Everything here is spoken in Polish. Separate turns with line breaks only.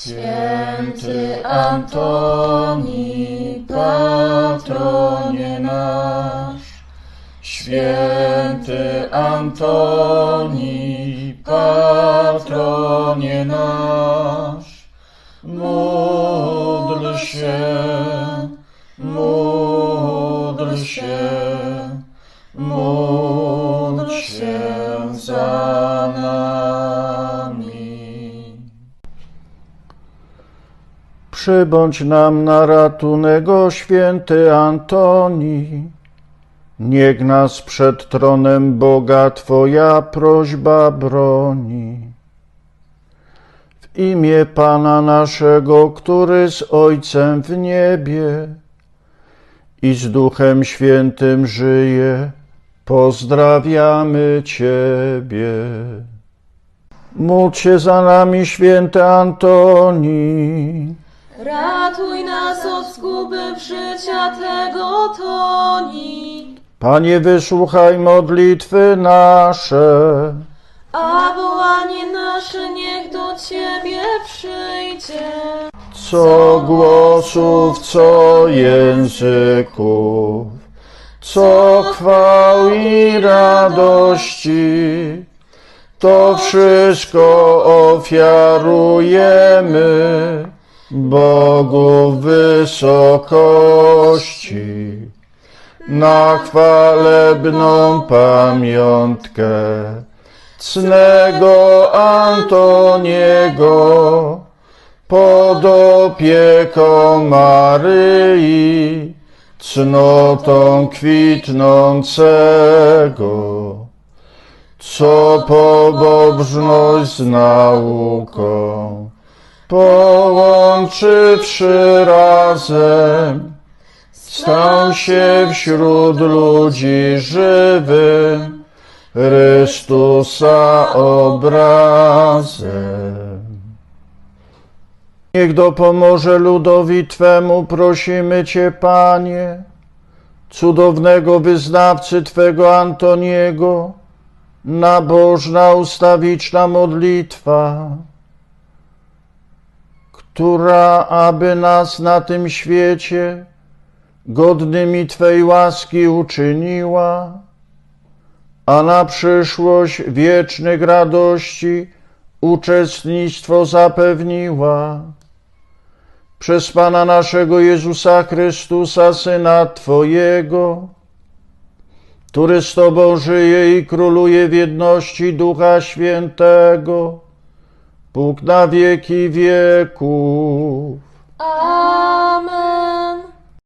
Święty Antoni, patronie nasz. Święty Antoni, patronie nasz. Módl się, módl się, módl
Przybądź nam na ratunek, o święty Antoni. Niech nas przed tronem Boga Twoja prośba broni. W imię Pana naszego, który z Ojcem w niebie i z Duchem Świętym żyje, pozdrawiamy Ciebie. Módl się za nami, święty Antoni.
Ratuj nas od zguby życia tego toni,
Panie, wysłuchaj modlitwy nasze.
a wołanie nasze niech do Ciebie przyjdzie.
Co głosów, co języków, co chwał i radości, to wszystko ofiarujemy Bogu wysokości na chwalebną pamiątkę cnego Antoniego pod opieką Maryi, cnotą kwitnącego, co pobożność z nauką, połączywszy razem, stał się wśród ludzi żywym, Chrystusa obrazem. Niech dopomoże ludowi Twemu, prosimy Cię, Panie, cudownego wyznawcy Twego Antoniego, nabożna, ustawiczna modlitwa, która aby nas na tym świecie godnymi Twej łaski uczyniła, a na przyszłość wiecznych radości uczestnictwo zapewniła. Przez Pana naszego Jezusa Chrystusa, Syna Twojego, który z Tobą żyje i króluje w jedności Ducha Świętego, Bóg na wieki wieków.